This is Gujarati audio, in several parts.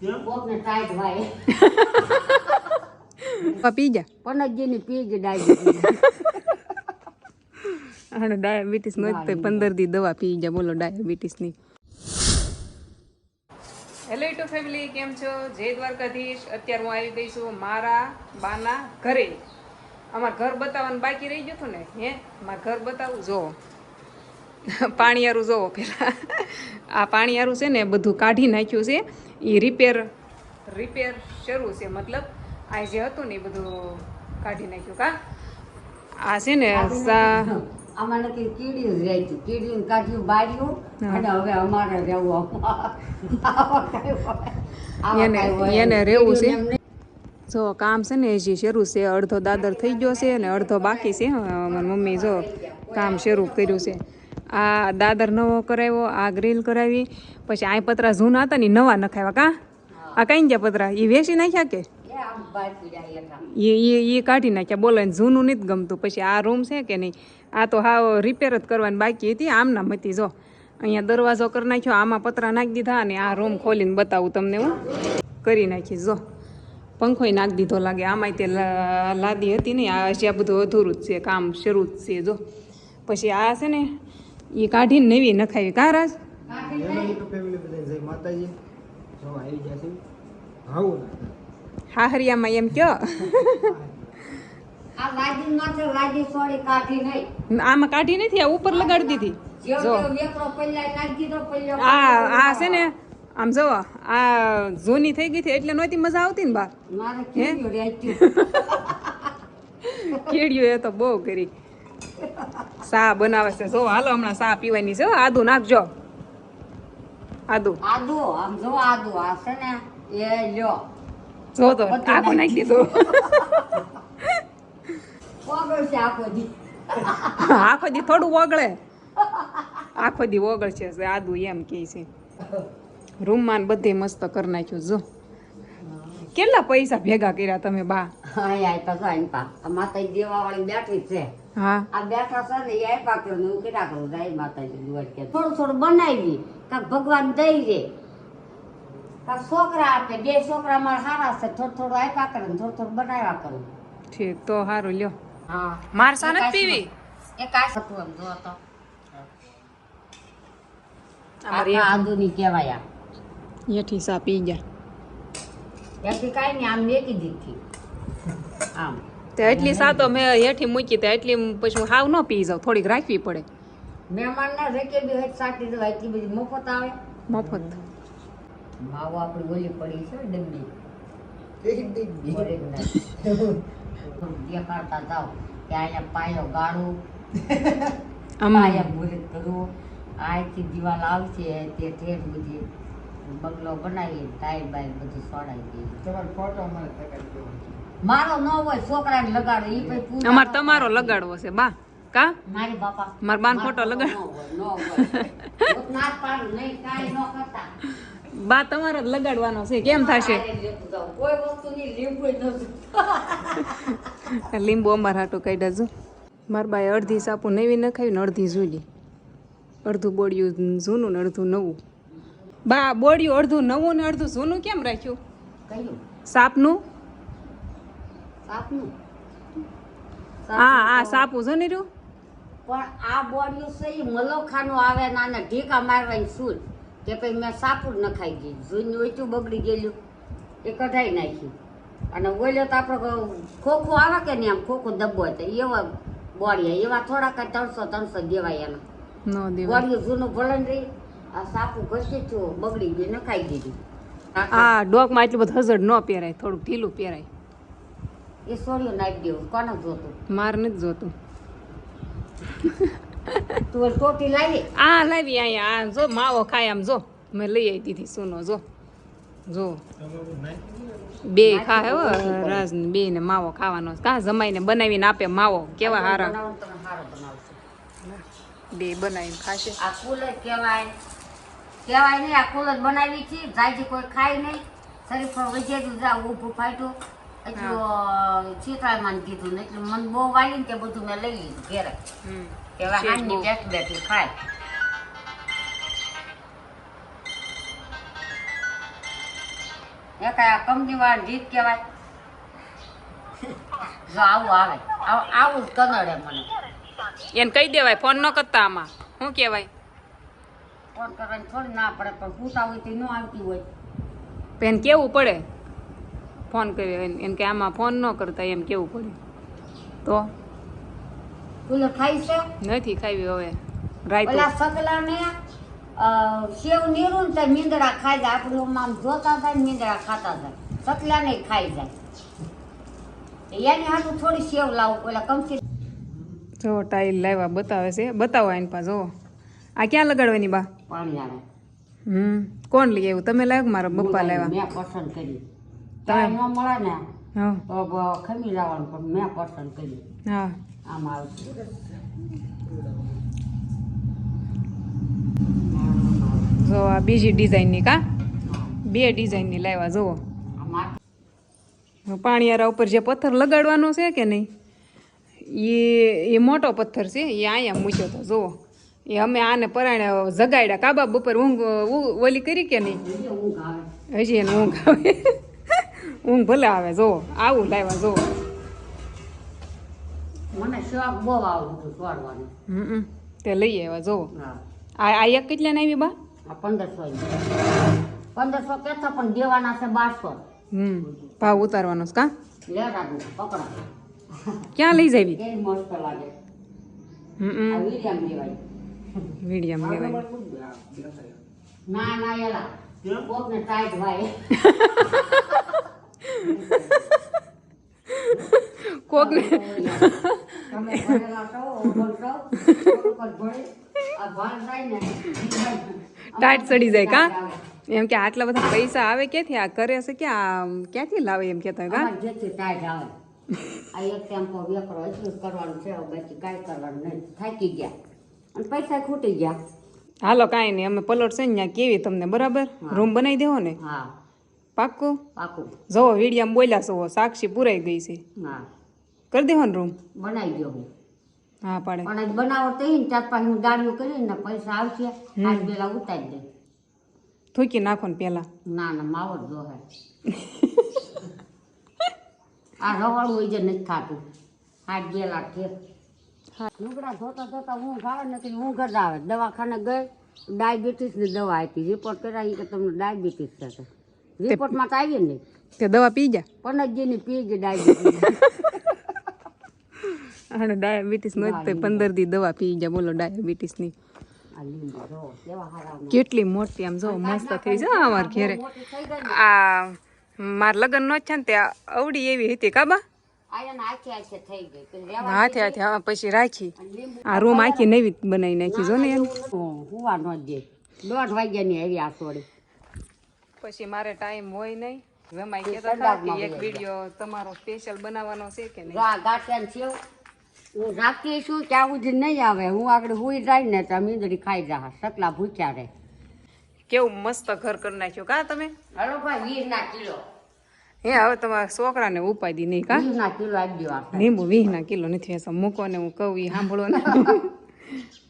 કેમ? કોકને ટાઈટ વાય. પી જા. પનજીની પી જ ડાયબિટીસ અને ડાયાબિટીસ નો જ તો પંદર દી દવા પી જા. બોલો ડાયાબિટીસની. હેલો ટુ ફેમિલી કેમ છો? જય દ્વારકાધીશ. અત્યારે હું આવી ગઈ છું મારા બાના ઘરે. અમાર ઘર બતાવવાનું બાકી રહી ગયું હતું ને? હે? મારા ઘર બતાવું જોવો પાણીયારું જોવો પેલા આ પાણીયારું છે ને બધું કાઢી નાખ્યું છે. એ રિપેર રિપેર શરૂ છે. મતલબ આ જે હતું ને એ બધું કાઢી નાખ્યું કા? આ છે ને જ રહેતું કીડીયું કાઢ્યું બાર્યું અને હવે અમારે રહેવું એને રહેવું છે. જો કામ છે ને હજી શરૂ છે. અડધો દાદર થઈ ગયો છે અને અડધો બાકી છે. મારી મમ્મી જો કામ શરૂ કર્યું છે. આ દાદર નવો કરાવ્યો, આ ગ્રીલ કરાવી. પછી આ પતરા જૂના હતા ને નવા નખાવ્યા કા? આ કઈ ગયા પતરા? એ વેચી નાખ્યા કે? એ આમ. એ એ કાઢી નાખ્યા. બોલો જૂનું નથી ગમતું. પછી આ રૂમ છે કે નહીં? આ તો હા રિપેર જ કરવાની બાકી હતી. આમના મતી જો. અહીંયા દરવાજો કરી નાખ્યો, આમાં પતરા નાખી દીધા અને આ રૂમ ખોલીને બતાવું તમને હું. કરી નાખીશ, જો. પંખોય નાખી દીધો લાગે. આમાંય તે લાદી હતી ને, આ હજી આ બધું અધૂરું જ છે, કામ શરૂ જ છે, જો. પછી આ છે ને એ કાઢીને નવી નખાવી. કા રાજ? હાહરિયામાં એમ કયો? આમાં કાઢી નથી આ ઉપર લગાડી દીધી. જો. તેવો વેકરો પલ્લા નાખી દીધો પલ્લો આ આ છે ને આમ જો આ જૂની થઈ ગઈ હતી એટલે નહોતી મજા આવતી ને બા. હે? કીડીયું કેડિયો એ તો બહુ કરી. સા બનાવે છે. જો હાલો હમણાં સા પીવાની છે આદુ નાખજો. આદુ. આદુ આમ જો આદુ આ છે ને એ લ્યો. જો તો આખો નાખી. દીધો. છે આખો દી. આખો દી થોડું ઓગળે. આખો દી ઓગળ છે આદુ એમ કે છે. રૂમમાં બધે મસ્ત કરી નાખ્યું જો. કેટલા પૈસા ભેગા કર્યા તમે બા? હા આપ્યા છે અહીં પા આ દેવા વાળી બેઠી છે. હા. આ બેઠા છે ને એ આપ્યા કે હું કેટલા કરું જાય માતાજી દુઆ કે થોડું થોડું બનાવી કાંક ભગવાન દઈ દે. કાંક છોકરા આપે બે છોકરા મારા સારા છે થોડું થોડું આપ્યા કરે ને થોડું થોડું બનાવ્યા કરું. ઠીક તો સારું લ્યો. હા. માર સા નથી પીવી? એક આ હતું એમ જો તો. અમારી આ આદુની કહેવાય આ. એઠી સા પી ગયા. ત્યાંથી કાંઈ નહીં આમ મેકી દીધી. આમ. તે એટલી સાતો મેં હેઠી મૂકી તે એટલી પછી હું હાવ ન પી જાઉં. થોડીક રાખવી પડે. મહેમાનને રેકે બી હેઠ સાટી દેવા એટલી બધી મફત આવે. મફત. માવો આપણી ઓલી પડી છે ડબ્બી દેખાડતા જાઓ કે અહીંયા પાયો ગાળું. અમાયા ભૂલે કરવું અહીંથી દિવાલ આવશે તે ઠેઠ બધી. બંગલો બનાવીએ ટાઈલ બાઈલ બધું સોડાઈ દઈએ તમારો ફોટો અમારે. મારો ન હોય છોકરાને લગાડો એ પછી અમાર તમારો લગાડવો છે બા કા મારી બાપા મારા બાનો ફોટો મારો ન હોય, ન હોય. હું ના જ નહીં, કાંઈ ન કરતા. બા તમારો જ લગાડવાનો છે કેમ થશે. લીંબુ નથી. લીંબુ અમાર હાટું કાઢ્યા જો મારા બાએ અડધી સાપુ નવી નખાવી ને અડધી જૂની અડધું બોડિયું જૂનું ને અડધું નવું બા બોડિયું અડધું નવું ને અડધું જૂનું કેમ રાખ્યું? કયું? સાપનું? સાપનું? હા હા સાપું છે ને રહ્યું? પણ આ બોડિયું છે એ મલોખાનું આવે ને આને ઢીકા મારવાની સૂર કે પછી મેં સાપુર નખાઈ ગઈ જૂનું ઓછું બગડી ગયેલું. એ કઢાઈ નાખ્યું. અને ઓલો તો આપણે ખોખું આવે કે નહીં આમ? ખોખું ડબ્બો હતો. એવા બોડિયા એવા થોડાક ત્રણસો ત્રણસો દેવાય એના. બોડિયું જૂનું ભલન રહી આ સાપુ ઘસી છું બગડી ગયું નખાઈ દીધું. આ ડોકમાં એટલું બધું હજડ ન પહેરાય થોડુંક ઢીલું પહેરાય. એ સોળિયું નાખી દેવું કોને જોતું? માર નથી જોતું. તું ટોટી લાવી? આ લાવી અહીંયા આ જો માવો ખાય આમ જો. મેં લઈ આવી દીધી સુનો જો. જો? બે ખાય હો રાજ બે ને માવો ખાવાનો. કા જમાઈને બનાવીને આપે માવો? કેવા હારા? બે બનાવીને ખાશે. આ કુલર કહેવાય. કહેવાય નહીં આ કુલર બનાવી છે. જાયજી કોઈ ખાય નહીં. શરીર પર ઊભું ફાટ્યું. એટલું ચિત્રામાં કીધું ને એટલું મન બહુ વાળીને તે બધું મેં લઈ લીધું ઘેરે. હમ. કે હવે છે હાંજની બહુ. બેઠી બેઠી ખાય. એક આ કંપની વાળા જીત કહેવાય. જો આવું આવે. આવું- આવું જ કનડે મને. એને કહી દેવાય ફોન ન કરતા આમાં. શું કહેવાય? ફોન કરવાની થોડી ના પડે પણ પૂછા હોય તો ન આવતી હોય. પેન કેવું પડે? ફોન કર્યો એમ કે આમાં ફોન ન કરતા એમ કેવું પડે? તો? પેલો ખાઈ છે? નથી ખાવી હવે. રાયતું. પેલા સકલા ને સેવ નીરું ને તો મીંદડા ખાઈ જાય. આપણે આમ જોતા થાય મીંદડા ખાતા જાય સતલા ને ખાઈ જાય. એની હાટું થોડી સેવ લાવું પેલા કમથી જો ટાઈલ લાવ્યા બતાવે છે. બતાવો એની પાસે જો આ ક્યાં લગાડવાની બા? પાણી હમ. કોણ લઈ આવ્યું? તમે લાવ્યો મારા પપ્પા લાવ્યા? મેં પસંદ કરી. તમે ન મળે ને હા. તો ખમી લાવવાનું પણ મેં પસંદ કરી. હા. આમ આવશે. જો આ બીજી ડિઝાઇનની કા? બે ડિઝાઇનની લાવ્યા જુઓ. પાણીયારા ઉપર જે પથ્થર લગાડવાનો છે કે નહીં? એ એ મોટો પથ્થર છે એ અહીંયા મૂક્યો તો જુઓ. એ અમે આને પરાણે જગાડ્યા કાબા બપોર ઊંઘ ઓલી કરી કે નહીં? હજી એને ઊંઘ આવે. ઊંઘ ભલે આવે જો આવું લાવ્યા જો મને શોખ બહુ આવું બધું હમ તે લઈ આવ્યા જો આ આ એક કેટલાને આવી બા? પંદરસો પંદરસો પણ દેવાના છે બારસો. હમ ભાવ ઉતારવાનો છે કા? ક્યાં લઈ જાવી એ મસ્ત લાગે. હમ દેવાય મીડિયમ લેવાય ના ના એલા કોકને ટાઈટ ભાઈ. કોકને તમે ભણેલા છો ઓગણ ભણે આ ભાન થાય ને ટાઈટ ચડી જાય કા? એમ કે આટલા બધા પૈસા આવે ક્યાંથી? આ કરે છે કે આ ક્યાંથી લાવે એમ કહેતા કા? જેથી ટાઈટ આવે. આ એક ટેમ્પો વેકરો એટલું કરવાનું છે બાકી કાંઈ કરવાનું નહીં. થાકી ગયા. અને પૈસા ખૂટી ગયા. હાલો કાંઈ નહીં અમે પલોટ છે ને ત્યાં કેવી તમને બરાબર? રૂમ બનાવી દેવો ને? હા. પાક્કું? પાક્કું. જોવો વિડીયામાં બોલ્યા છો સાક્ષી પુરાઈ ગઈ છે. હા. કરી દેવો ને રૂમ? બનાવી દો હું. હા પાડે. પણ આજ બનાવો તો ઈ ને ચાર પાંચ હું ગાડીઓ કરીને પૈસા આવશે આજ પેલા ઉતારી દે. થૂકી નાખો ને પેલા. ના ના માવો જ આ રવાળું હોય જે નથી ખાતું આજ બે લાખ છે લુગડા ધોતા ધોતા ઊંઘ આવે નથી ઊંઘ જ આવે દવાખાને ગઈ ડાયાબિટીસની દવા આપી. રિપોર્ટ કરાવી કે તમને ડાયાબિટીસ થશે રિપોર્ટમાં તો આવી નહીં તે દવા પી જા. પનજીની પી ગઈ ડાયાબિટીસ. અને ડાયાબિટીસ નો જ તો પંદર દી દવા પી જા બોલો ડાયાબિટીસની. કેટલી મોટી આમ જો મસ્ત થઈ જાય અમાર ઘેરે. આ મારા લગ્ન નો છે ને ત્યાં અવડી એવી હતી કાબા આયા આખે આખે થઈ ગઈ. હાથે હાથે હા પછી રાખી. આ રૂમ આખી નવી બનાવી નાખી જો ને એમ. હુવા ન દે. દોઢ વાગ્યાની આવી આ સોડી પછી મારે ટાઈમ હોય નહીં. વેમાઈ કહેતા હતા કે એક વીડિયો તમારો સ્પેશિયલ બનાવવાનો છે કે નહીં? જો ગાંઠિયા છે હું રાખતી છું ત્યાં સુધી નહીં આવે. હું આગળ હુઈ જાય ને ત્યાં મીંદડી ખાઈ જા સકલા ભૂખ્યા રહે. કેવું મસ્ત ઘર કરી નાખ્યું. કા તમે? હલો ભાઈ ના કિલો. હે હવે તમારા છોકરાને ઉપાડી નહીં કા? ના કિલો આપી દો લીંબુ વીસ ના કિલો નથી વેસા મૂકો ને હું કહું એ સાંભળો ને.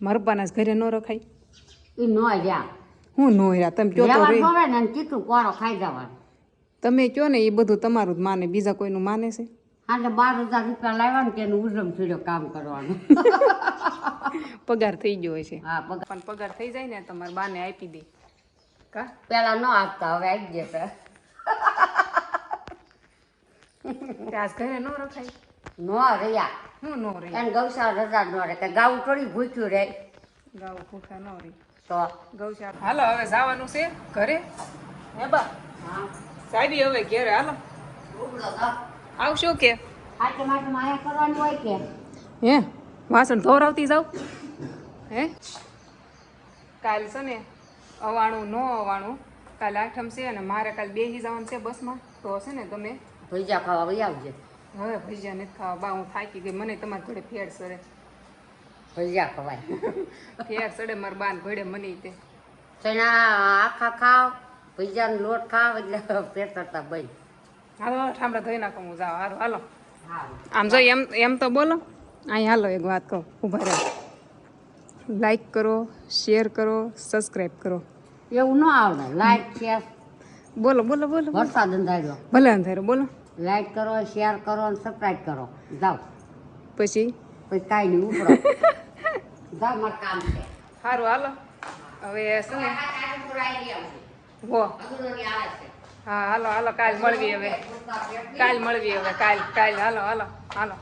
મરપાના પાના ઘરે ન રખાય. એ ન જ્યાં હું નો રહ્યા તમે કયો તો ને કીધું કોરો ખાઈ જવાનું. તમે કયો ને એ બધું તમારું જ માને બીજા કોઈનું માને છે? આજે બાર હજાર રૂપિયા લાવ્યા ને તેનું ઉજમ છેડ્યો કામ કરવાનું. પગાર થઈ ગયો છે. હા પગાર. પણ પગાર થઈ જાય ને તમારા બાને આપી દે. કા? પેલા ન આપતા હવે આવી જશે તે આજ ઘરે ન રખાય. ન રહ્યા. હું નો રહી. એને ગૌશાળા રજા ન રહે. કે ગાવું થોડી ભૂખ્યું રહે. ગાઉ ભૂખા ન રહી. તો? ગૌશાળા. હાલો હવે જવાનું છે ઘરે. હે બા? હા. સાહેબી હવે ઘરે હાલો. આવશો કે? હાથે માટે માયા કરવાનું હોય કે? હે? વાસણ ધોરાવતી જાવ હે? કાલ છે ને અવાણું ન અવાણું. કાલ આઠમ છે અને મારે કાલ બેસી જવાનું છે બસમાં. તો છે ને તમે? ભજીયા ખાવા વહી આવજે હવે ભજીયા નથી ખાવા. બા હું થાકી ગઈ. મને તમારા ઘરે ફેર સરે. ભજીયા ખવાય. ફેર સડે મારા બાન ઘડે મને તે. ચણા આખા ખાવ ભજીયાનો લોટ ખાવ એટલે પેટ કરતા બઈ. હાલો ઠામડા ધોઈ નાખો હું જાઉં. હારું હાલો. આમ જો એમ એમ તો બોલો. અહીં હાલો એક વાત કહું ઊભા રહો. લાઈક કરો શેર કરો સબસ્ક્રાઈબ કરો. એવું ન આવડે. લાઈક શેર બોલો બોલો બોલો. વરસાદ અંધાર્યો. ભલે અંધાર્યો બોલો. લાઈક કરો શેર કરો અને સબસ્ક્રાઈબ કરો. જાઓ. પછી? પછી કાંઈ નહીં ઉપડો. જાઓ મારે કામ છે. સારું હાલો. હવે શું? હો. હા હાલો હાલો કાલ મળવી હવે. કાલ મળવી હવે કાલ કાલ હાલો હાલો હાલો.